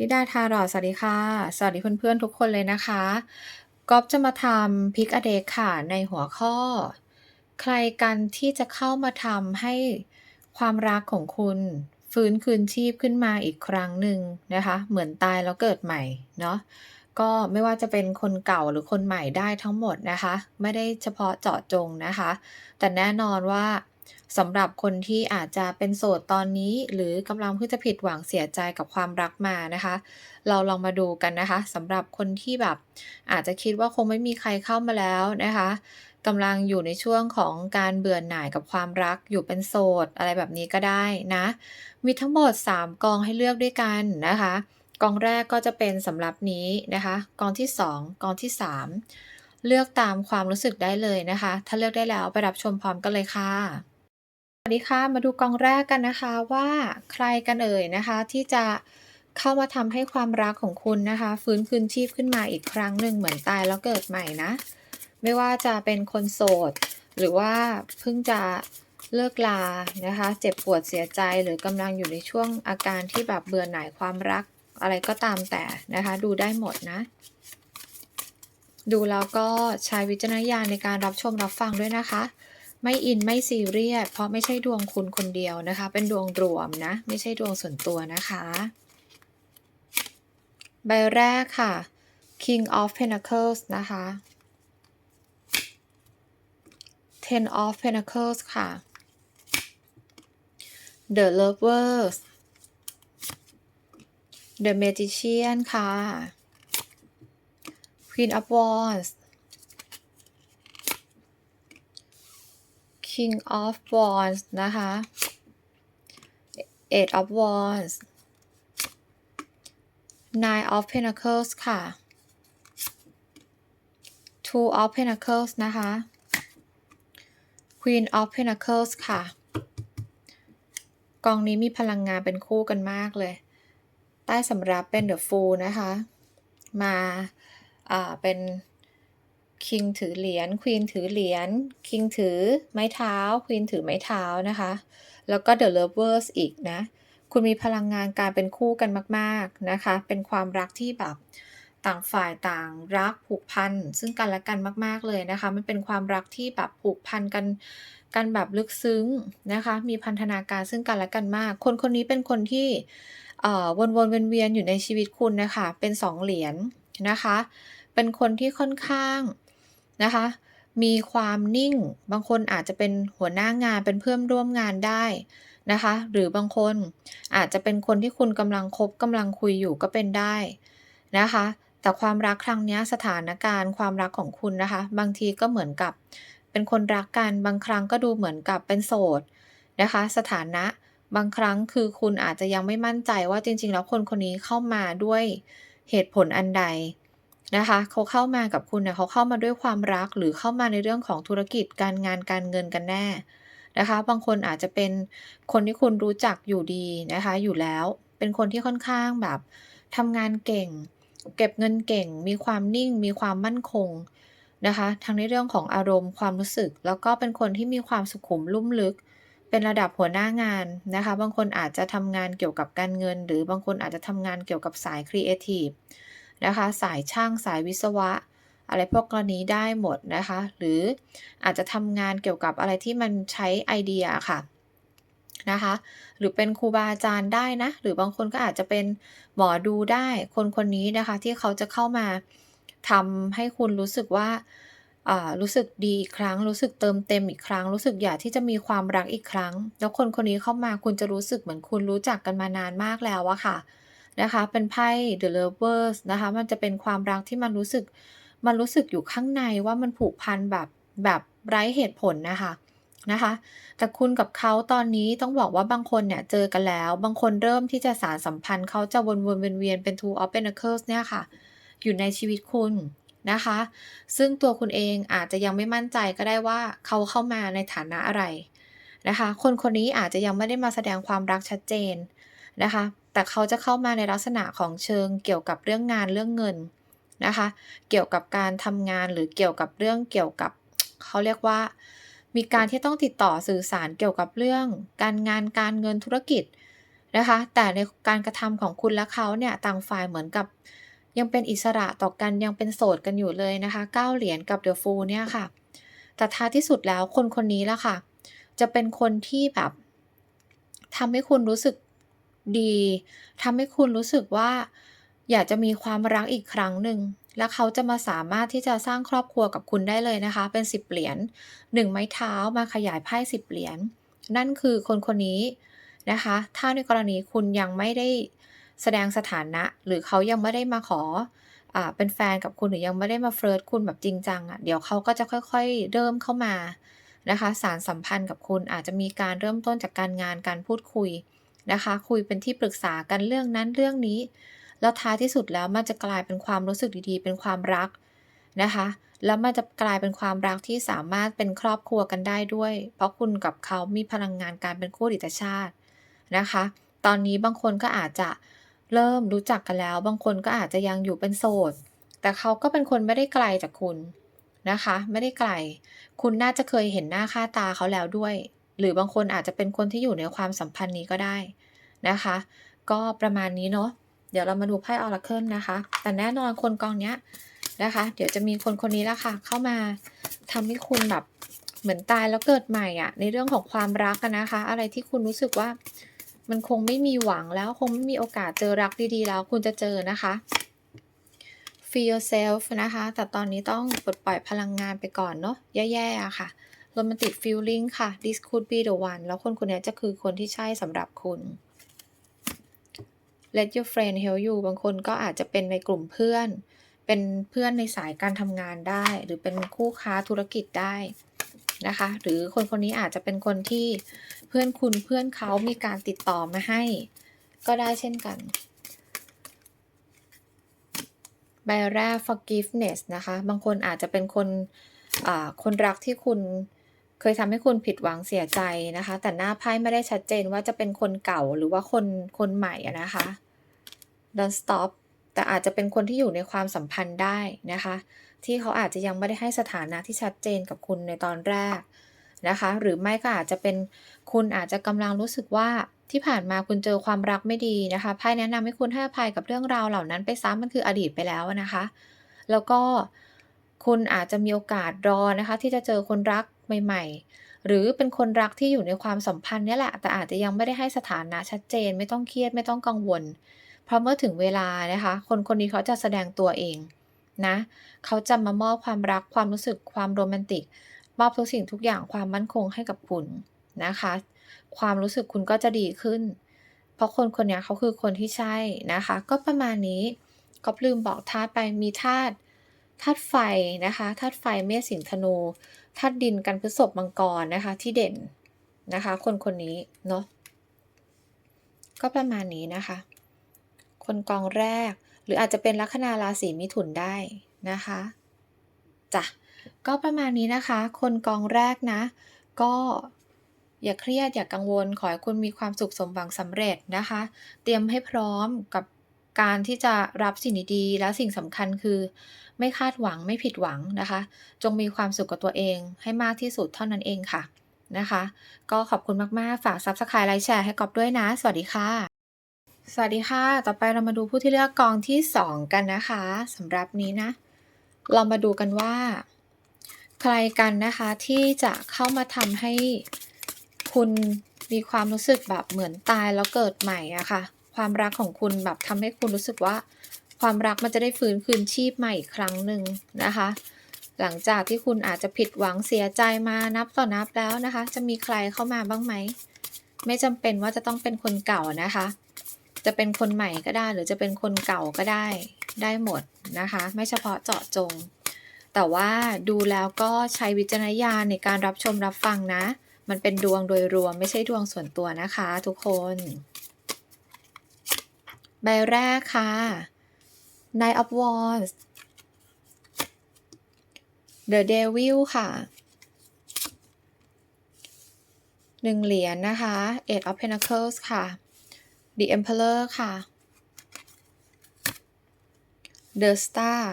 ลิดาทารอสวัสดีค่ะ สวัสดีเพื่อนๆทุกคนเลยนะคะก๊อฟจะมาทำพิกอเดกค่ะในหัวข้อ ใครกันที่จะเข้ามาทำให้ความรักของคุณ ฟื้นคืนชีพขึ้นมาอีกครั้งหนึ่งนะคะ เหมือนตายแล้วเกิดใหม่เนาะก็ไม่ว่าจะเป็นคนเก่าหรือคนใหม่ได้ทั้งหมดนะคะ ไม่ได้เฉพาะเจาะจงนะคะ แต่แน่นอนว่า สำหรับคนที่อาจจะเป็นโสดตอนนี้ หรือกำลังเพิ่งจะผิดหวังเสียใจกับความรักมานะคะ เราลองมาดูกันนะคะสำหรับคนที่แบบ อาจจะคิดว่าคงไม่มีใครเข้ามาแล้วนะคะกำลังอยู่ในช่วงของการเบื่อหน่ายกับความรักอยู่เป็นโสดอะไรแบบนี้ก็ได้นะ มีทั้งหมด 3 กองให้เลือกด้วยกันนะคะ กองแรกก็จะเป็นสำหรับนี้นะคะ กองที่ 2 กองที่ 3 เลือกตามความรู้สึกได้เลยนะคะ ถ้าเลือกได้แล้วไปรับชมพร้อมกันเลยค่ะ สวัสดีค่ะ มาดูกองแรกกันนะคะว่าใครกันเอ่ยนะคะ ที่จะเข้ามาทำให้ความรักของคุณนะคะ ฟื้นคืนชีพขึ้นมาอีกครั้งหนึ่งเหมือนตายแล้วเกิดใหม่นะ ไม่ว่าจะเป็นคนโสด หรือว่าเพิ่งจะเลิกลานะคะ เจ็บปวดเสียใจหรือกำลังอยู่ในช่วงอาการที่แบบเบื่อหน่ายความรักอะไรก็ตามแต่นะคะ ดูได้หมดนะ ดูแล้วก็ใช้วิจารณญาณในการรับชมรับฟังด้วยนะคะ ไม่อินไม่ซีเรียสเพราะไม่ใช่ดวงคุณคนเดียวนะคะ เป็นดวงรวมนะ ไม่ใช่ดวงส่วนตัวนะคะ ใบแรกค่ะ King of Pentacles นะคะ Ten of Pentacles ค่ะ The Lovers The Magician ค่ะ Queen of Wands King of Wands นะคะ Eight of Wands Nine of Pentacles ค่ะ Two of Pentacles นะคะ Queen of Pentacles ค่ะ กองนี้มีพลังงานเป็นคู่กันมากเลย ใต้สำรับเป็น The Fool นะคะ มา อ่า เป็น คิงถือเหรียญควีนถือเหรียญคิงถือไม้เท้าควีนถือไม้เท้านะคะ แล้วก็ The Lovers อีกนะ คุณมีพลังงานการเป็นคู่กันมาก ๆนะคะ เป็นความรักที่แบบต่างฝ่ายต่างรักผูกพัน ซึ่งกันและกันมาก ๆ เลยนะคะ มันเป็นความรักที่แบบผูกพันกันกันแบบลึกซึ้งนะคะ มีพันธนาการซึ่งกันและกันมาก คนคนนี้เป็นคนที่วนๆเวียนๆอยู่ในชีวิตคุณนะคะ เป็นสองเหรียญนะคะ เป็นคนที่ค่อนข้าง นะคะ มีความนิ่ง บางคนอาจจะเป็นหัวหน้างานเป็นเพื่อนร่วมงานได้นะคะ หรือบางคนอาจจะเป็นคนที่คุณกำลังคบกำลังคุยอยู่ก็เป็นได้นะคะ แต่ความรักครั้งนี้สถานการณ์ความรักของคุณนะคะ บางทีก็เหมือนกับ เป็นคนรักกันบางครั้งก็ดูเหมือนกับเป็นโสดนะคะ สถานะบางครั้งคือคุณอาจจะยังไม่มั่นใจว่าจริง ๆ แล้วคนคนนี้เข้ามาด้วยเหตุผลอันใด นะคะเขาเข้ามากับคุณเนี่ยเขาเข้ามาด้วยความรักหรือเข้ามาในเรื่องของธุรกิจการงานการเงินกันแน่นะคะ บางคนอาจจะเป็นคนที่คุณรู้จักอยู่ดีนะคะ อยู่แล้วเป็นคนที่ค่อนข้างแบบทำงานเก่ง เก็บเงินเก่ง มีความนิ่ง มีความมั่นคงนะคะ ทั้งในเรื่องของอารมณ์ความรู้สึก แล้วก็เป็นคนที่มีความสุขุมลุ่มลึก เป็นระดับหัวหน้างานนะคะ บางคนอาจจะทำงานเกี่ยวกับการเงิน หรือบางคนอาจจะทำงานเกี่ยวกับสายครีเอทีฟ นะคะ สายช่างสายวิศวะ อะไรพวกกรณีได้หมดนะคะ หรืออาจจะทำงานเกี่ยวกับอะไรที่มันใช้ไอเดียค่ะนะคะ หรือเป็นครูบาอาจารย์ได้นะ หรือบางคนก็อาจจะเป็นหมอดูได้ คนคนนี้นะคะ ที่เขาจะเข้ามาทำให้คุณรู้สึกว่ารู้สึกดีอีกครั้ง รู้สึกเติมเต็มอีกครั้ง รู้สึกอยากที่จะมีความรักอีกครั้ง แล้วคนคนนี้เข้ามาคุณจะรู้สึกเหมือนคุณรู้จักกันมานานมากแล้วอะค่ะ นะคะ เป็นไพ่ The Lovers นะคะ มันจะเป็นความรักที่มันรู้สึก มันรู้สึกอยู่ข้างในว่ามันผูกพันแบบแบบไร้เหตุผลนะคะนะคะ แต่คุณกับเขาตอนนี้ต้องบอกว่าบางคนเนี่ยเจอกันแล้ว บางคนเริ่มที่จะสารสัมพันธ์เขาจะวนๆเวียนๆเป็น Two of Pentacles เนี่ยค่ะ อยู่ในชีวิตคุณนะคะ ซึ่งตัวคุณเองอาจจะยังไม่มั่นใจก็ได้ว่าเขาเข้ามาในฐานะอะไรนะคะ คนคนนี้อาจจะยังไม่ได้มาแสดงความรักชัดเจนนะคะ แต่เขาจะเข้ามาในลักษณะของเชิงเกี่ยวกับเรื่องงานเรื่องเงินนะคะ เกี่ยวกับการทำงานหรือเกี่ยวกับเรื่องเกี่ยวกับเขาเรียกว่า มีการที่ต้องติดต่อสื่อสารเกี่ยวกับเรื่อง การงานการเงินธุรกิจนะคะ แต่ในการกระทำของคุณและเขาเนี่ยต่างฝ่ายเหมือนกับ ยังเป็นอิสระต่อกันยังเป็นโสดกันอยู่เลยนะคะเก้าเหรียญกับเดอะฟูเนี่ยค่ะ แต่ท้ายที่สุดแล้วคนคนนี้ละค่ะ จะเป็นคนที่แบบทำให้คุณรู้สึก ดีทำให้คุณรู้สึกว่า อยากจะมีความรักอีกครั้งหนึ่ง และเขาจะมาสามารถที่จะสร้างครอบครัวกับคุณได้เลยนะคะ เป็น 10 เหรียญ1ไม้เท้ามาขยายไพ่10 เหรียญนั่นคือคนคนนี้นะคะ ถ้าในกรณีคุณยังไม่ได้แสดงสถานะ หรือเขายังไม่ได้มาขออ่าเป็นแฟนกับคุณหรือยังไม่ได้มาเฟลิร์ตคุณแบบจริงจังอะ่ะเดี๋ยวเขาก็จะค่อยๆ เริ่มเข้ามานะคะ สารสัมพันธ์กับคุณอาจจะมีการเริ่มต้นจากการงานการพูดคุย นะคะ คุยเป็นที่ปรึกษากันเรื่องนั้นเรื่องนี้ แล้วท้ายที่สุดแล้วมันจะกลายเป็นความรู้สึกดีๆ เป็นความรักนะคะ แล้วมันจะกลายเป็นความรักที่สามารถเป็นครอบครัวกันได้ด้วย เพราะคุณกับเขามีพลังงานการเป็นคู่อริตชาตินะคะ ตอนนี้บางคนก็อาจจะเริ่มรู้จักกันแล้ว บางคนก็อาจจะยังอยู่เป็นโสด แต่เขาก็เป็นคนไม่ได้ไกลจากคุณนะคะ ไม่ได้ไกล คุณน่าจะเคยเห็นหน้าค่าตาเขาแล้วด้วย หรือบางคนอาจจะเป็นคนที่อยู่ในความสัมพันธ์นี้ก็ได้นะคะ ก็ประมาณนี้เนาะเดี๋ยวเรามาดูไพ่ออราเคิลนะคะ แต่แน่นอนคนกองเนี้ยนะคะ เดี๋ยวจะมีคนคนนี้และค่ะ เข้ามาทำให้คุณแบบเหมือนตายแล้วเกิดใหม่อะในเรื่องของความรักนนะคะ อะไรที่คุณรู้สึกว่ามันคงไม่มีหวังแล้วคงไม่มีโอกาสเจอรักดีๆแล้วคุณจะเจอนะคะ feel yourself นะคะ แต่ตอนนี้ต้องปลดปล่อยพลังงานไปก่อนเนาะแย่ๆอะค่ะ romantic feeling ค่ะ this could be the one แล้วคนคนนี้จะคือคนที่ใช่สำหรับคุณ let your friend help you บางคนก็อาจจะเป็นในกลุ่มเพื่อน เป็นเพื่อนในสายการทำงานได้ หรือเป็นคู่ค้าธุรกิจได้นะคะ หรือคนคนนี้อาจจะเป็นคนที่เพื่อนคุณเพื่อนเขามีการติดต่อมาให้ ก็ได้เช่นกันใบแรก forgiveness นะคะ บางคนอาจจะเป็นคนคนรักที่คุณ เคยทำให้คุณผิดหวังเสียใจนะคะ แต่หน้าไพ่ไม่ได้ชัดเจนว่าจะเป็นคนเก่าหรือว่าคนคนใหม่นะคะ don't stop แต่อาจจะเป็นคนที่อยู่ในความสัมพันธ์ได้นะคะ ที่เขาอาจจะยังไม่ได้ให้สถานะที่ชัดเจนกับคุณในตอนแรกนะคะ หรือไม่ก็อาจจะเป็นคุณอาจจะกำลังรู้สึกว่าที่ผ่านมาคุณเจอความรักไม่ดีนะคะไพ่แนะนำให้คุณให้อภัยกับเรื่องราวเหล่านั้นไปซ้ำมันคืออดีตไปแล้วนะคะ แล้วก็คุณอาจจะมีโอกาสรอนะคะ ที่จะเจอคนรัก ใหม่ๆ หรือเป็นคนรักที่อยู่ในความสัมพันธ์นี่แหละ แต่อาจจะยังไม่ได้ให้สถานะชัดเจน ไม่ต้องเครียดไม่ต้องกังวล เพราะเมื่อถึงเวลานะคะ คนคนนี้เขาจะแสดงตัวเองนะ เขาจะมามอบความรักความรู้สึกความโรแมนติก มอบทุกสิ่งทุกอย่างความมั่นคงให้กับคุณนะคะ ความรู้สึกคุณก็จะดีขึ้น เพราะคนคนนี้เขาคือคนที่ใช่นะคะ ก็ประมาณนี้ก็ลืมบอกธาตุไปมีธาตุ ธาตุไฟนะคะธาตุไฟเมษสิงธนูธาตุดินกันพฤษภมังกรนะคะที่เด่นนะคะ คนคนนี้เนาะก็ประมาณนี้นะคะ คนกองแรกหรืออาจจะเป็นลัคนาราศีมิถุนได้นะคะจ้ะก็ประมาณนี้นะคะ คนกองแรกนะ ก็อย่าเครียดอย่ากังวลขอให้คุณมีความสุขสมหวังสำเร็จนะคะ เตรียมให้พร้อมกับ การที่จะรับสิ่งดีๆ แล้วสิ่งสำคัญคือ ไม่คาดหวังไม่ผิดหวังนะคะ จงมีความสุขกับตัวเองให้มากที่สุดเท่านั้นเองค่ะนะคะ ก็ขอบคุณมากๆ ฝากซับสไครต์ไลค์แชร์ให้กอบด้วยนะ สวัสดีค่ะ สวัสดีค่ะ ต่อไปเรามาดูผู้ที่เลือกกองที่ 2 กันนะคะสำหรับนี้นะ เรามาดูกันว่า ใครกันนะคะที่จะเข้ามาทำให้คุณมีความรู้สึกแบบเหมือนตายแล้วเกิดใหม่อะค่ะ ความรักของคุณแบบทำให้คุณรู้สึกว่า ความรักมันจะได้ฟื้นคืนชีพใหม่อีกครั้งหนึ่งนะคะ หลังจากที่คุณอาจจะผิดหวังเสียใจมานับต่อนับแล้วนะคะ จะมีใครเข้ามาบ้างไหมไม่จำเป็นว่าจะต้องเป็นคนเก่านะคะ จะเป็นคนใหม่ก็ได้ หรือจะเป็นคนเก่าก็ได้ได้หมดนะคะ ไม่เฉพาะเจาะจง แต่ว่าดูแล้วก็ใช้วิจารณญาณในการรับชมรับฟังนะ มันเป็นดวงโดยรวมไม่ใช่ดวงส่วนตัวนะคะ ทุกคน ใบแรกค่ะ Knight of Wands The Devil ค่ะหนึ่งเหรียญนะคะ Eight of Pentacles ค่ะ The Emperor ค่ะ The Star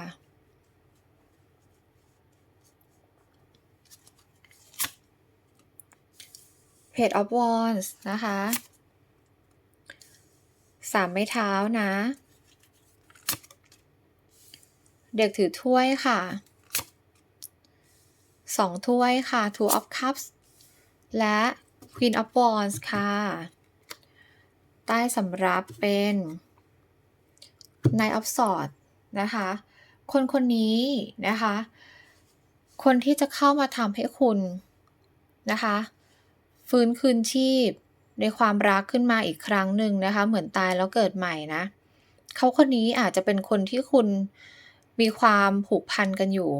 Page of Wands นะคะ สามไม้เท้านะ เด็กถือถ้วยค่ะสองถ้วยค่ะ two of cups และ queen of wands ค่ะ ใต้สำรับเป็น knight of swords นะคะ คนคนนี้นะคะ คนที่จะเข้ามาทำให้คุณนะคะ ฟื้นคืนชีพ ในความรักขึ้นมาอีกครั้งหนึ่งนะคะ เหมือนตายแล้วเกิดใหม่นะเขาคนนี้อาจจะเป็นคนที่คุณมีความผูกพันกันอยู่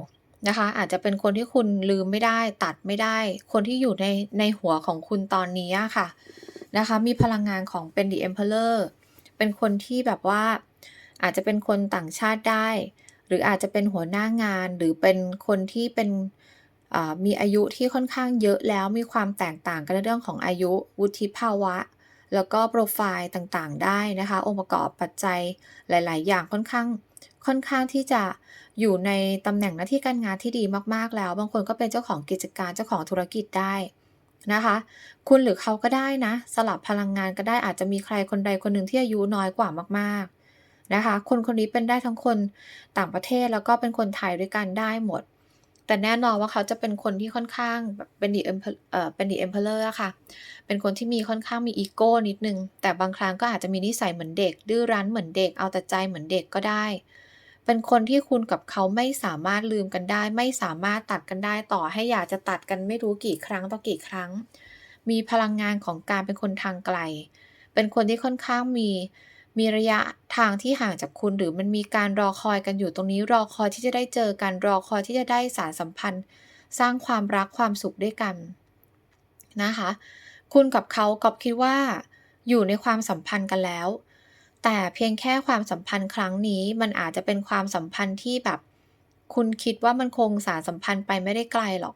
นะคะ อาจจะเป็นคนที่คุณลืมไม่ได้ ตัดไม่ได้ คนที่อยู่ในในหัวของคุณตอนนี้ค่ะนะคะ มีพลังงานของเป็น The Emperor เป็นคนที่แบบว่าอาจจะเป็นคนต่างชาติได้ หรืออาจจะเป็นหัวหน้างานหรือเป็นคนที่เป็น มีอายุที่ค่อนข้างเยอะแล้วมีความแตกต่างกันในเรื่องของอายุวุฒิภาวะ แล้วก็โปรไฟล์ต่างๆ ได้นะคะ องค์ประกอบปัจจัยหลาย ๆ อย่างค่อนข้างค่อนข้างที่จะอยู่ในตำแหน่งหน้าที่การงานที่ดีมากๆแล้ว บางคนก็เป็นเจ้าของกิจการเจ้าของธุรกิจได้นะคะ คุณหรือเขาก็ได้นะ สลับพลังงานก็ได้อาจจะมีใครคนใดคนหนึ่งที่อายุน้อยกว่ามากๆนะคะ คนคนนี้เป็นได้ทั้งคนต่างประเทศแล้วก็เป็นคนไทยด้วยกันได้หมด แต่แน่นอนว่าเขาจะเป็นคนที่ค่อนข้างแบบเป็น The Emperor เอ่อเป็น The Emperor อะค่ะ เป็นคนที่มีค่อนข้างมีอีโก้นิดนึง แต่บางครั้งก็อาจจะมีนิสัยเหมือนเด็ก ดื้อรั้นเหมือนเด็ก เอาแต่ใจเหมือนเด็กก็ได้ เป็นคนที่คุณกับเขาไม่สามารถลืมกันได้ ไม่สามารถตัดกันได้ต่อให้อยากจะตัดกันไม่รู้กี่ครั้งต่อกี่ครั้ง มีพลังงานของการเป็นคนทางไกล เป็นคนที่ค่อนข้างมี มีระยะทางที่ห่างจากคุณ หรือมันมีการรอคอยกันอยู่ตรงนี้ รอคอยที่จะได้เจอกัน รอคอยที่จะได้สารสัมพันธ์ สร้างความรักความสุขด้วยกันนะคะ คุณกับเขากอบคิดว่า อยู่ในความสัมพันธ์กันแล้ว แต่เพียงแค่ความสัมพันธ์ครั้งนี้ มันอาจจะเป็นความสัมพันธ์ที่แบบ คุณคิดว่ามันคงสารสัมพันธ์ไปไม่ได้ไกลหรอก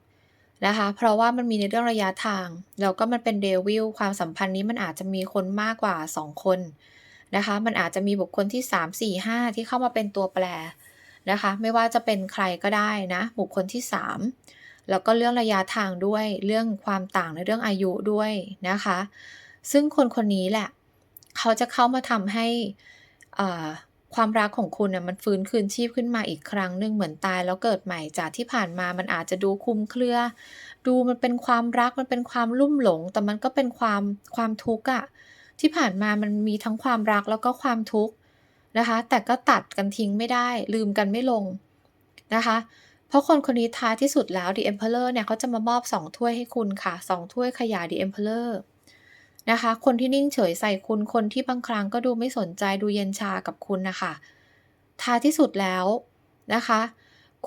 นะคะ เพราะว่ามันมีในเรื่องระยะทาง แล้วก็มันเป็นเดวิลความสัมพันธ์นี้มันอาจจะมีคนมากกว่า 2 คน นะคะ มันอาจจะมีบุคคลที่ 3 4 5 ที่เข้ามาเป็นตัวแปรนะคะ ไม่ว่าจะเป็นใครก็ได้นะ บุคคลที่ 3 แล้วก็เรื่องระยะทางด้วยเรื่องความต่างในเรื่องอายุด้วยนะคะ ซึ่งคนคนนี้แหละ เขาจะเข้ามาทำให้ความรักของคุณนะมันฟื้นคืนชีพขึ้นมาอีกครั้งหนึ่งเหมือนตายแล้วเกิดใหม่จากที่ผ่านมามันอาจจะดูคุมเครือ ดูมันเป็นความรักมันเป็นความลุ่มหลง แต่มันก็เป็นความความทุกข์อะ ที่ผ่านมามันมีทั้งความรักแล้วก็ความทุกข์นะคะ แต่ก็ตัดกันทิ้งไม่ได้ ลืมกันไม่ลงนะคะ เพราะคนคนนี้ท้ายที่สุดแล้ว The Emperor เนี่ยเขาจะมามอบ 2 ถ้วยให้คุณค่ะ 2 ถ้วยขยาย The Emperor นะคะ คนที่นิ่งเฉยใส่คุณ คนที่บางครั้งก็ดูไม่สนใจดูเย็นชากับคุณนะคะ ท้ายที่สุดแล้วนะคะ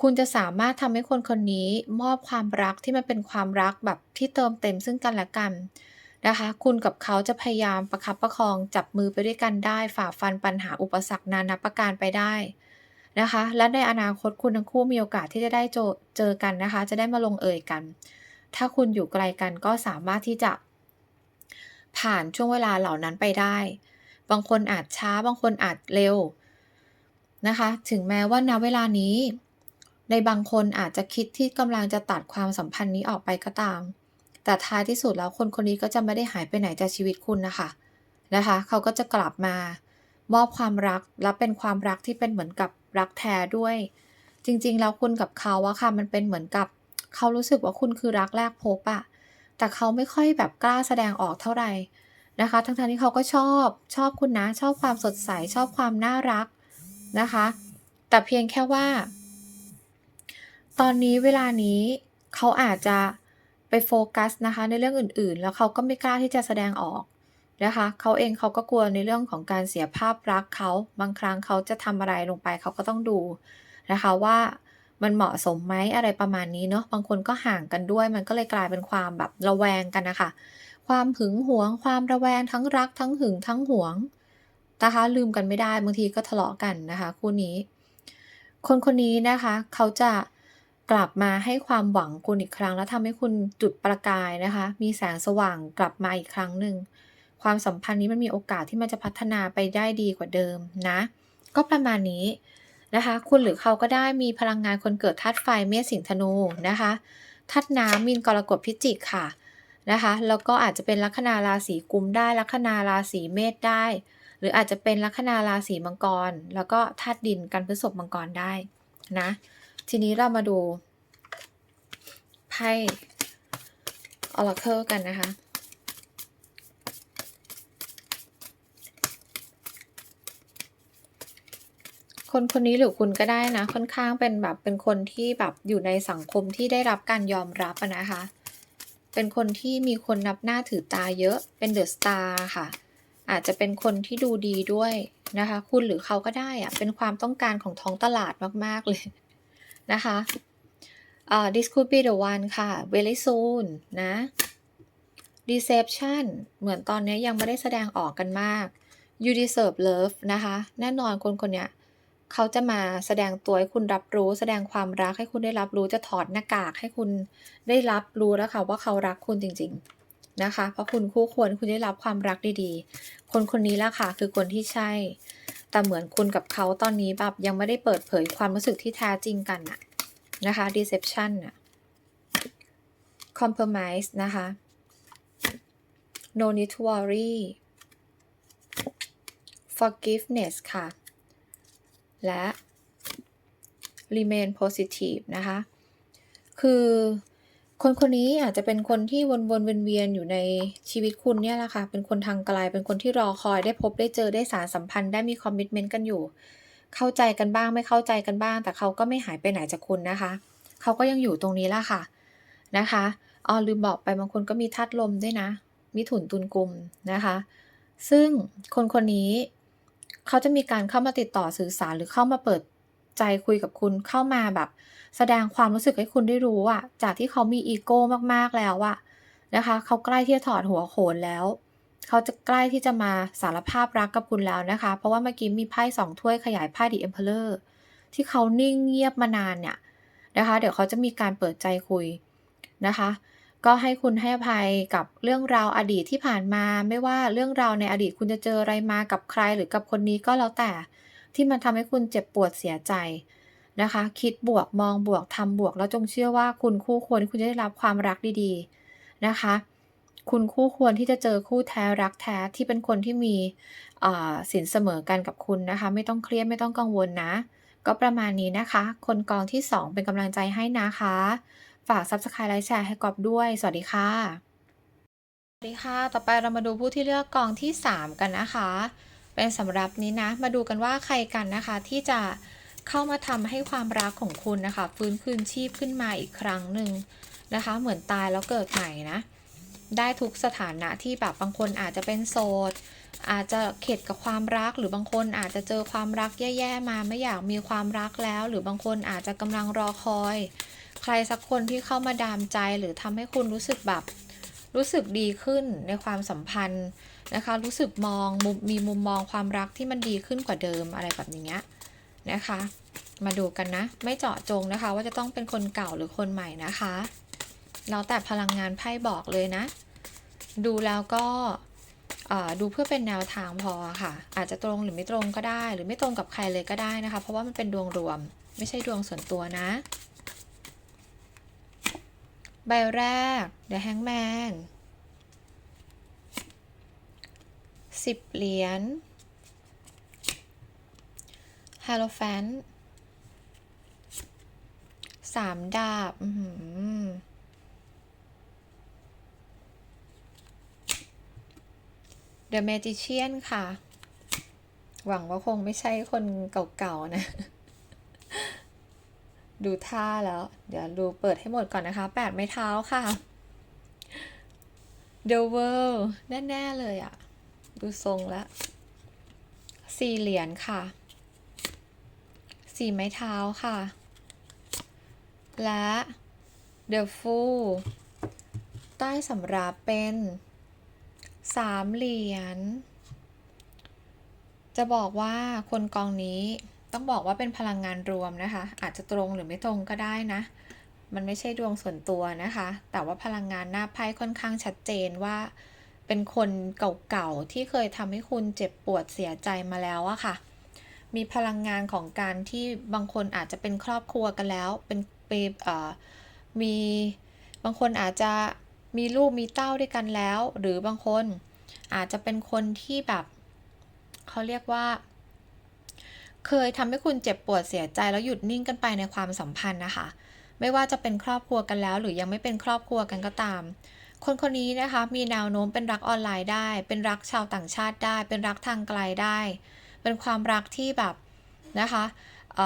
คุณจะสามารถทำให้คนคนนี้มอบความรักที่มันเป็นความรักแบบที่เติมเต็มซึ่งกันและกัน นะคะ คุณกับเขาจะพยายามประคับประคองจับมือไปด้วยกันได้ ฝ่าฟันปัญหาอุปสรรคนานาประการไปได้นะคะ และในอนาคตคุณทั้งคู่มีโอกาสที่จะได้เจอเจอกันนะคะ จะได้มาลงเอยกัน ถ้าคุณอยู่ไกลกันก็สามารถที่จะ ผ่านช่วงเวลาเหล่านั้นไปได้ บางคนอาจช้าบางคนอาจเร็วนะคะ ถึงแม้ว่าณเวลานี้ ในบางคนอาจจะคิดที่กำลังจะตัดความสัมพันธ์นี้ออกไปก็ตาม แต่ท้ายที่สุดแล้วคนคนนี้ก็จะไม่ได้หายไปไหนจากชีวิตคุณนะคะนะคะ เขาก็จะกลับมามอบความรักและเป็นความรักที่เป็นเหมือนกับรักแท้ด้วย จริงๆ แล้วคุณกับเขาอะค่ะมันเป็นเหมือนกับ เขารู้สึกว่าคุณคือรักแรกพบอะแต่เขาไม่ค่อยแบบกล้าแสดงออกเท่าไหร่นะคะ ทั้งๆที่เขาก็ชอบชอบคุณนะ ชอบความสดใส ชอบความน่ารักนะคะ แต่เพียงแค่ว่า ตอนนี้เวลานี้เขาอาจจะ ไปโฟกัสนะคะในเรื่องอื่นๆ แล้วเขาก็ไม่กล้าที่จะแสดงออกนะคะเขาเองเขาก็กลัวในเรื่องของการเสียภาพลักเขาบางครั้งเขาจะทำอะไรลงไปเขาก็ต้องดูนะคะว่ามันเหมาะสมไหมอะไรประมาณนี้เนาะบางคนก็ห่างกันด้วย มันก็เลยกลายเป็นความแบบระแวงกันนะคะความหึงหวง ความระแวงทั้งรัก ทั้งหึงทั้งหวงนะคะลืมกันไม่ได้บางทีก็ทะเลาะกันนะคะ คู่นี้ คนคนนี้นะคะ เขาจะ กลับมาให้ความหวังคุณอีกครั้ง แล้วทำให้คุณจุดประกายนะคะ มีแสงสว่างกลับมาอีกครั้งหนึ่ง ความสัมพันธ์นี้มันมีโอกาสที่มันจะพัฒนาไปได้ดีกว่าเดิมนะ ก็ประมาณนี้นะคะ คุณหรือเขาก็ได้มีพลังงานคนเกิดธาตุไฟเมษสิงห์ธนูนะคะธาตุน้ำมีนกรกฎพิจิกค่ะนะคะแล้วก็อาจจะเป็นลัคนาราศีกุมได้ลัคนาราศีเมษได้ หรืออาจจะเป็นลัคนาราศีมังกร แล้วก็ธาตุดินกันพฤษภมังกรได้นะ ทีนี้เรามาดูไพ่ Oracle กันนะคะ คนคนนี้หรือคุณก็ได้นะ ค่อนข้างเป็นแบบเป็นคนที่แบบอยู่ในสังคมที่ได้รับการยอมรับนะคะ เป็นคนที่มีคนนับหน้าถือตาเยอะ เป็นเดอะสตาร์ค่ะ อาจจะเป็นคนที่ดูดีด้วยนะคะ คุณหรือเขาก็ได้อะเป็นความต้องการของท้องตลาดมาก ๆ เลย นะคะเอ่อ this could be the one ค่ะ very soon นะ deception เหมือนตอนนี้ยังไม่ได้แสดงออกกันมาก you deserve love นะคะ แน่นอนคนคนเนี้ยเขาจะมาแสดงตัวให้คุณรับรู้ แสดงความรักให้คุณได้รับรู้จะถอดหน้ากากให้คุณได้รับรู้แล้วค่ะว่าเขารักคุณจริง ๆนะคะ เพราะคุณคู่ควรคุณได้รับความรักดีๆ คนคนนี้ละค่ะคือคนที่ใช่ แต่เหมือนคุณกับเขาตอนนี้แบบยังไม่ได้เปิดเผยความรู้สึกที่แท้จริงกันอะนะคะ deception อะ compromise นะคะ no need to worry forgiveness ค่ะ และ remain positive นะคะ คือ คนคนนี้อาจจะเป็นคนที่วนๆเวียนๆอยู่ในชีวิตคุณเนี่ยแหละค่ะ เป็นคนทางไกล เป็นคนที่รอคอยได้พบได้เจอได้สารสัมพันธ์ได้มีคอมมิ t เมนต์กันอยู่ เข้าใจกันบ้างไม่เข้าใจกันบ้าง แต่เขาก็ไม่หายไปไหนจากคุณนะคะ เขาก็ยังอยู่ตรงนี้ละค่ะนะคะอ๋อลืมบอกไปบางคนก็มีธาตุลมด้วยนะมิถุนตุลกุมนะคะ ซึ่งคนคนนี้เขาจะมีการเข้ามาติดต่อสื่อสารหรือเข้ามาเปิด ใจคุยกับคุณเข้ามาแบบ แสดงความรู้สึกให้คุณได้รู้อะจากที่เขามีอีโก้มากๆแล้วอะนะคะเขาใกล้ที่จะถอดหัวโขนแล้ว เขาจะใกล้ที่จะมาสารภาพรักกับคุณแล้วนะคะ เพราะว่าเมื่อกี้มีไพ่สองถ้วยขยายไพ่ดีเอ็มเพลอร์ที่เขานิ่งเงียบมานานเนี่ยนะคะ เดี๋ยวเขาจะมีการเปิดใจคุยนะคะ ก็ให้คุณให้อภัยกับเรื่องราวอดีตที่ผ่านมา ไม่ว่าเรื่องราวในอดีตคุณจะเจออะไรมากับใครหรือกับคนนี้ก็แล้วแต่ ที่มันทำให้คุณเจ็บปวดเสียใจนะคะ คิดบวกมองบวกทำบวก แล้วจงเชื่อว่าคุณคู่ควรคุณจะได้รับความรักดีๆนะคะ คุณคู่ควรที่จะเจอคู่แท้รักแท้ที่เป็นคนที่มีสินเสมอกันกับคุณนะคะ ไม่ต้องเครียดไม่ต้องกังวลนะ ก็ประมาณนี้นะคะ คนกองที่ 2 เป็นกำลังใจให้นะคะ ฝาก Subscribe ไลค์แชร์ให้กอบด้วย สวัสดีค่ะสวัสดีค่ะ ต่อไปเรามาดูผู้ที่เลือกกองที่ 3 กันนะคะ เป็นสำหรับนี้นะ มาดูกันว่าใครกันนะคะที่จะเข้ามาทำให้ความรักของคุณนะคะ ฟื้นคืนชีพขึ้นมาอีกครั้งหนึ่งนะคะ เหมือนตายแล้วเกิดใหม่นะ ได้ทุกสถานะที่แบบบางคนอาจจะเป็นโสดอาจจะเข็ดกับความรักหรือบางคนอาจจะเจอความรักแย่ๆมาไม่อยากมีความรักแล้ว หรือบางคนอาจจะกำลังรอคอย ใครสักคนที่เข้ามาดามใจหรือทำให้คุณรู้สึกแบบ รู้สึกดีขึ้นในความสัมพันธ์นะคะ รู้สึกมองมุมมีมุมมองความรักที่มันดีขึ้นกว่าเดิมอะไรแบบนี้นะคะ มาดูกันนะ ไม่เจาะจงนะคะ ว่าจะต้องเป็นคนเก่าหรือคนใหม่นะคะแล้วแต่พลังงานไพ่บอกเลยนะ ดูแล้วก็ดูเพื่อเป็นแนวทางพอค่ะ อาจจะตรงหรือไม่ตรงก็ได้ หรือไม่ตรงกับใครเลยก็ได้นะคะ เพราะว่ามันเป็นดวงรวม ไม่ใช่ดวงส่วนตัวนะ ใบแรก The Hangman สิบเหรียญฮาโลแฟนสามดาบ The Magician ค่ะ หวังว่าคงไม่ใช่คนเก่าๆนะ ดูท่าแล้ว เดี๋ยวดูเปิดให้หมดก่อนนะคะแปดไม้เท้าค่ะ The World แน่ ๆ เลยอะดูทรงแล้วสี่เหรียญค่ะ สี่ไม้เท้าค่ะ และ The Fool ใต้สำรับเป็นสามเหรียญจะบอกว่าคนกองนี้ ต้องบอกว่าเป็นพลังงานรวมนะคะ อาจจะตรงหรือไม่ตรงก็ได้นะ มันไม่ใช่ดวงส่วนตัวนะคะ แต่ว่าพลังงานหน้าไพ่ค่อนข้างชัดเจนว่า เป็นคนเก่าๆที่เคยทำให้คุณเจ็บปวดเสียใจมาแล้วอะค่ะ มีพลังงานของการที่บางคนอาจจะเป็นครอบครัวกันแล้ว เป็นเปมีบางคนอาจจะมีลูกมีเต้าด้วยกันแล้ว หรือบางคนอาจจะเป็นคนที่แบบเขาเรียกว่า เคยทำให้คุณเจ็บปวดเสียใจแล้วหยุดนิ่งกันไปในความสัมพันธ์นะคะ ไม่ว่าจะเป็นครอบครัวกันแล้ว หรือยังไม่เป็นครอบครัวกันก็ตาม คนคนนี้นะคะมีแนวโน้มเป็นรักออนไลน์ได้ เป็นรักชาวต่างชาติได้ เป็นรักทางไกลได้ เป็นความรักที่แบบนะคะเ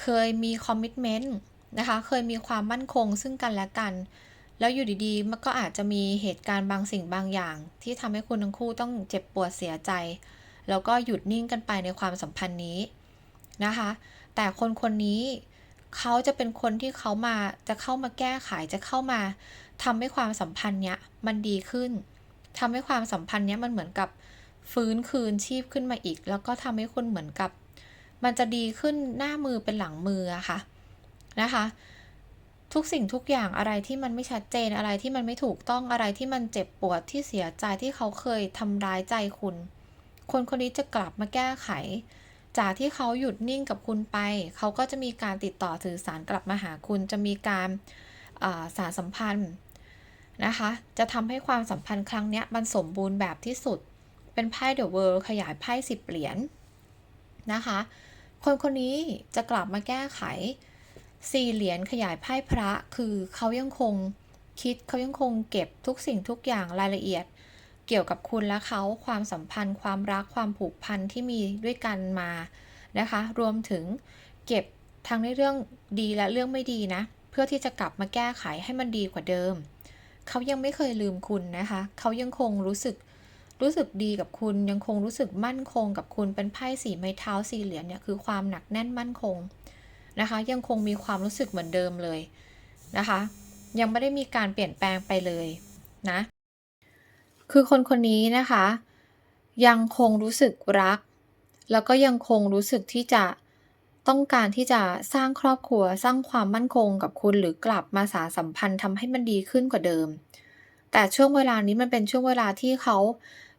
เคยมีคอมมิชเมนต์นะคะเคยมีความมั่นคงซึ่งกันและกัน แล้วอยู่ดีๆ มันก็อาจจะมีเหตุการณ์บางสิ่งบางอย่าง ที่ทำให้คุณทั้งคู่ต้องเจ็บปวดเสียใจ แล้วก็หยุดนิ่งกันไปในความสัมพันธ์นี้นะคะ แต่คนคนนี้เขาจะเป็นคนที่เขามาจะเข้ามาแก้ไขจะเข้ามาทำให้ความสัมพันธ์เนี้ยมันดีขึ้นทำให้ความสัมพันธ์เนี้ยมันเหมือนกับฟื้นคืนชีพขึ้นมาอีก แล้วก็ทำให้คุณเหมือนกับ มันจะดีขึ้นหน้ามือเป็นหลังมืออะค่ะนะคะ ทุกสิ่งทุกอย่างอะไรที่มันไม่ชัดเจนอะไรที่มันไม่ถูกต้องอะไรที่มันเจ็บปวดที่เสียใจที่เขาเคยทำร้ายใจคุณ คนคนนี้จะกลับมาแก้ไข จากที่เขาหยุดนิ่งกับคุณไป เขาก็จะมีการติดต่อสื่อสารกลับมาหาคุณ จะมีการสารสัมพันธ์นะคะ จะทำให้ความสัมพันธ์ครั้งนี้มันสมบูรณ์แบบที่สุด เป็นไพ่เดอะเวิลด์ขยายไพ่สิบเหรียญนะคะ คนคนนี้จะกลับมาแก้ไขสี่เหรียญขยายไพ่พระคือเขายังคงคิดเขายังคงเก็บทุกสิ่งทุกอย่างรายละเอียด เกี่ยวกับคุณและเขาความสัมพันธ์ ความรักความผูกพันที่มีด้วยกันมานะคะ รวมถึงเก็บทั้งในเรื่องดีและเรื่องไม่ดีนะ เพื่อที่จะกลับมาแก้ไขให้มันดีกว่าเดิม เขายังไม่เคยลืมคุณนะคะ เขายังคงรู้สึกรู้สึกดีกับคุณยังคงรู้สึกมั่นคงกับคุณเป็นไพ่สีไม้เท้าสี่เหรียญเนี่ยคือความหนักแน่นมั่นคงนะคะ ยังคงมีความรู้สึกเหมือนเดิมเลยนะคะ ยังไม่ได้มีการเปลี่ยนแปลงไปเลยนะ คือคนคนนี้นะคะ ยังคงรู้สึกรัก แล้วก็ยังคงรู้สึกที่จะต้องการที่จะสร้างครอบครัวสร้างความมั่นคงกับคุณหรือกลับมาสารสัมพันธ์ทำให้มันดีขึ้นกว่าเดิม แต่ช่วงเวลานี้มันเป็นช่วงเวลาที่เขา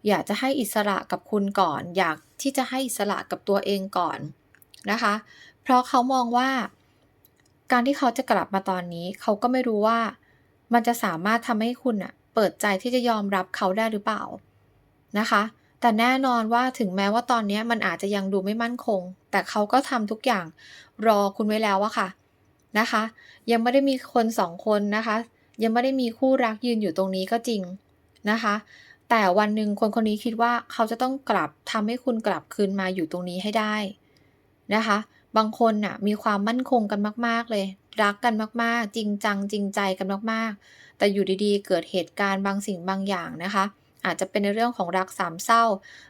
อยากจะให้อิสระกับคุณก่อน อยากที่จะให้อิสระกับตัวเองก่อนนะคะ เพราะเขามองว่า การที่เขาจะกลับมาตอนนี้ เขาก็ไม่รู้ว่ามันจะสามารถทำให้คุณอะ เปิดใจที่จะยอมรับเขาได้หรือเปล่านะคะ แต่แน่นอนว่าถึงแม้ว่าตอนนี้มันอาจจะยังดูไม่มั่นคง แต่เขาก็ทำทุกอย่างรอคุณไว้แล้วอะค่ะนะคะ ยังไม่ได้มีคนสองคนนะคะ ยังไม่ได้มีคู่รักยืนอยู่ตรงนี้ก็จริงนะคะ แต่วันหนึ่งคนคนนี้คิดว่าเขาจะต้องกลับทำให้คุณกลับคืนมาอยู่ตรงนี้ให้ได้นะคะ บางคนน่ะมีความมั่นคงกันมาก ๆเลย รักกันมากๆ จริงจังจริงใจกันมากๆ แต่อยู่ดีๆ เกิดเหตุการณ์บางสิ่งบางอย่างนะคะ อาจจะเป็นในเรื่องของรักสามเศร้า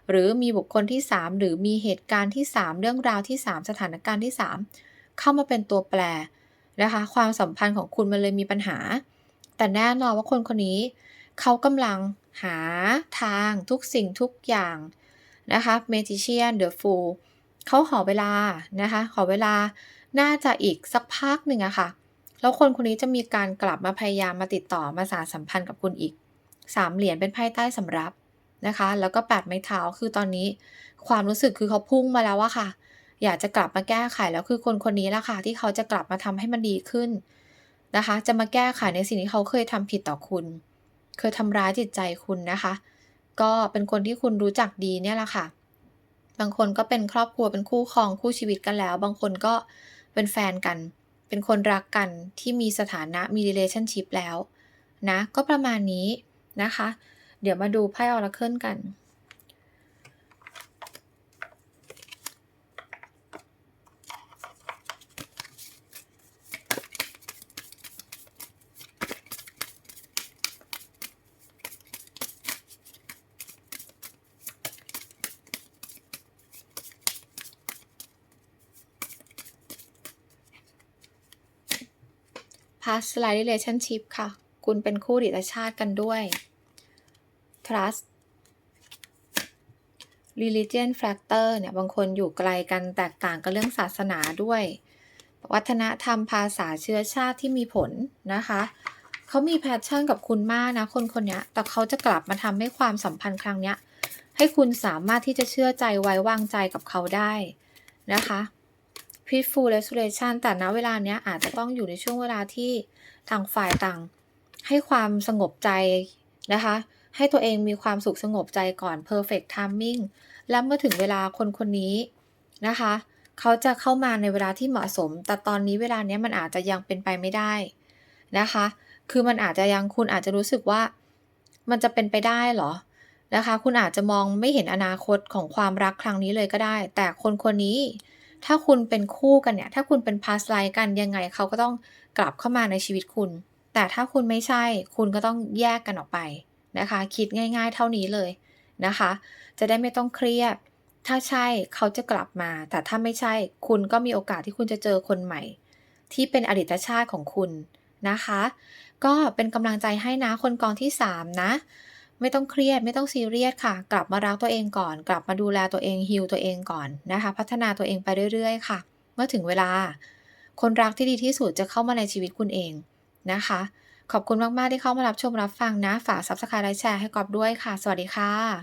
หรือมีบุคคลที่ 3 หรือมีเหตุการณ์ที่ 3 เรื่องราวที่ 3 สถานการณ์ที่ 3 เข้ามาเป็นตัวแปรนะคะ ความสัมพันธ์ของคุณมันเลยมีปัญหา แต่แน่นอนว่าคนคนนี้ เขากำลังหาทางทุกสิ่งทุกอย่างนะคะ Magician The Fool เขาขอเวลานะคะ ขอเวลา น่าจะอีกสักพักหนึ่งอะค่ะ แล้วคนคนนี้จะมีการกลับมาพยายามมาติดต่อมาสารสัมพันธ์กับคุณอีกสามเหรียญเป็นไพ่ใต้สำรับนะคะ แล้วก็แปดไม้เท้าคือตอนนี้ ความรู้สึกคือเขาพุ่งมาแล้วอะค่ะ อยากจะกลับมาแก้ไขแล้วคือคนคนนี้ละค่ะ ที่เขาจะกลับมาทำให้มันดีขึ้นนะคะ จะมาแก้ไขในสิ่งที่เขาเคยทำผิดต่อคุณ เคยทำร้ายจิตใจคุณนะคะ ก็เป็นคนที่คุณรู้จักดีเนี่ยแหละค่ะ บางคนก็เป็นครอบครัวเป็นคู่ครองคู่ชีวิตกันแล้ว บางคนก็เเป็นแฟนกัน เป็นคนรักกันที่มีสถานะมี relationship แล้วนะ ก็ประมาณนี้นะคะ เดี๋ยวมาดูไพ่ออราเคิลกัน past life relationship ค่ะ คุณเป็นคู่ดิตชาติกันด้วย trust religion factor เนี่ย บางคนอยู่ไกลกันแตกต่างกันเรื่องศาสนาด้วย วัฒนธรรมภาษาเชื้อชาติที่มีผลนะคะเขามีแพชชั่นกับคุณมากนะ คนคนนี้แต่เขาจะกลับมาทำให้ความสัมพันธ์ครั้งนี้ให้คุณสามารถที่จะเชื่อใจไว้วางใจกับเขาได้นะคะ peaceful restoration แต่ณเวลาเนี้ยอาจจะต้องอยู่ในช่วงเวลาที่ทางฝ่ายต่าง ให้ความสงบใจนะคะ ให้ตัวเองมีความสุขสงบใจก่อน perfect timing แล้วเมื่อถึงเวลาคนคนนี้นะคะ เขาจะเข้ามาในเวลาที่เหมาะสม แต่ตอนนี้เวลาเนี้ยมันอาจจะยังเป็นไปไม่ได้นะคะ คือมันอาจจะยังคุณอาจจะรู้สึกว่ามันจะเป็นไปได้หรอ?นะคะ คุณอาจจะมองไม่เห็นอนาคตของความรักครั้งนี้เลยก็ได้ แต่คนคนนี้ ถ้าคุณเป็นคู่กันเนี่ย ถ้าคุณเป็น past life กันยังไงเขาก็ต้องกลับเข้ามาในชีวิตคุณ แต่ถ้าคุณไม่ใช่ คุณก็ต้องแยกกันออกไปนะคะ คิดง่าย ๆ เท่านี้เลยนะคะ จะได้ไม่ต้องเครียด ถ้าใช่เขาจะกลับมา แต่ถ้าไม่ใช่ คุณก็มีโอกาสที่คุณจะเจอคนใหม่ ที่เป็นอดีตชาติของคุณนะคะ ก็เป็นกำลังใจให้นะคนกองที่ 3 นะ ไม่ต้องเครียดไม่ต้องซีเรียสค่ะ กลับมารักตัวเองก่อน กลับมาดูแลตัวเองฮิลตัวเองก่อนนะคะ พัฒนาตัวเองไปเรื่อยๆ ค่ะ เมื่อถึงเวลา คนรักที่ดีที่สุดจะเข้ามาในชีวิตคุณเองนะคะ ขอบคุณมากๆที่เข้ามารับชมรับฟังนะ ฝาก Subscribe และแชร์ให้กอฟด้วยค่ะ สวัสดีค่ะ